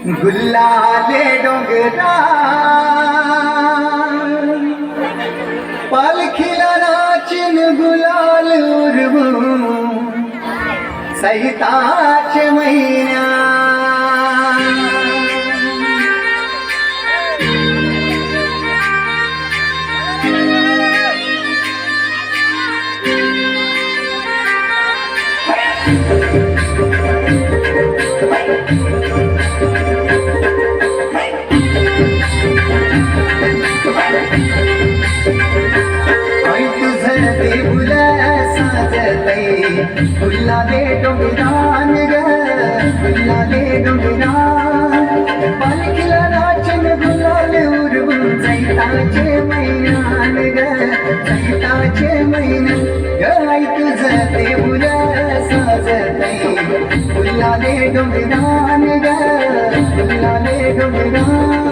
गुल्लाले डोंगरा पालखीला नाचिन गुलाल उरवू सहिताच महिन्या आई तुझं देऊल फुला दे डोंगरान ग फुला दे डोंगरान। पालखीला नाचन गुलाल उरवून चैताचे मैनान ग चैताचे मैनान ग आई फुला देऊल फुला दे डोंगरान ग फुला गुल्लाले डोंगरान।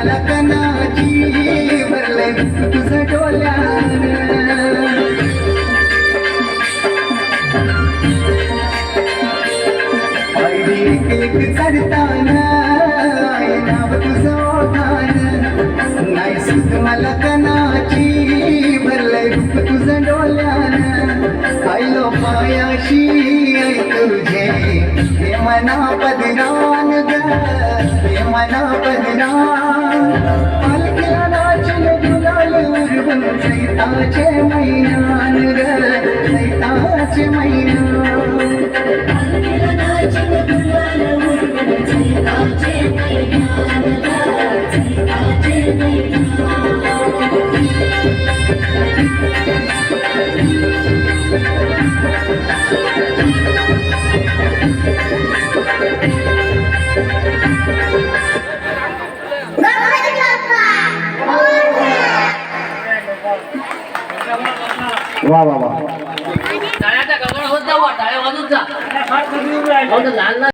कनाची भरलंय तुझं डोल्यानं. पायरी एक एक चढताना नाव तुझं ओठानं नाही सुत मला कनाची भरलंय रूप तुझं डोल्यानं आयलो पायाशी ऐ तुझे हे मना पदरान मना पदरान पालखीला नाचन गुलाल उरवून सैताचे मैनान ग. सैताचे বাহ বাবা